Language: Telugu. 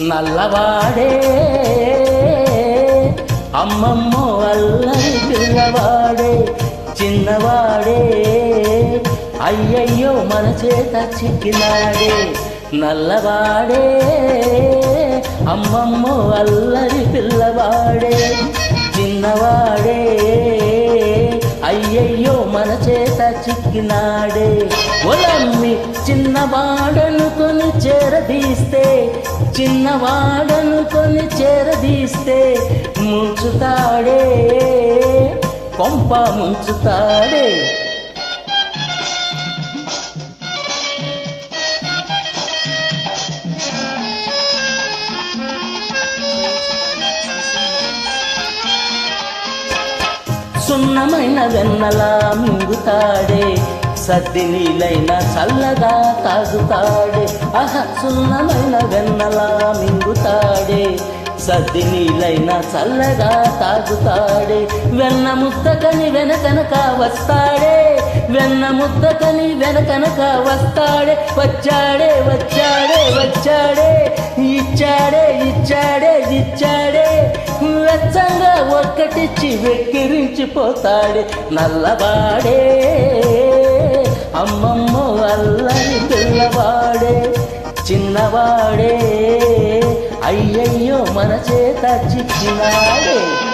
నల్లవాడే. అమ్మమ్మో అల్లరి పిల్లవాడే చిన్నవాడే. అయ్యయ్యో మన చేత చిక్కినాడే నల్లవాడే. అమ్మమ్మో అల్లరి పిల్లవాడే చిన్నవాడే. మన చేత చిక్కినాడే ఒలమ్మి చిన్నవాడనుకొని చేరదీస్తే చిన్నవాడనుకొని చేరదీస్తే ముంచుతాడే. కొంప ముంచుతాడే. సున్నమైన వెన్నలా మింగుతాడే. సద్ది నీలైన చల్లగా తాగుతాడే. అహ సున్నమైన వెన్నలా మింగుతాడే. సద్ది నీలైన చల్లగా తాగుతాడే. వెన్న ముద్దకని వెనకనక వస్తాడే. వెన్న ముద్దకని వెనకనక వస్తాడే. వచ్చాడే వచ్చాడే వచ్చాడే. ఇచ్చాడే ఇచ్చాడే ఇచ్చాడే. చక్కటిచ్చి వెక్కిరించిపోతాడే నల్లవాడే. అమ్మమ్మ అల్లరి పిల్లవాడే చిన్నవాడే. అయ్యయ్యో మన చేత చిక్కినాడే.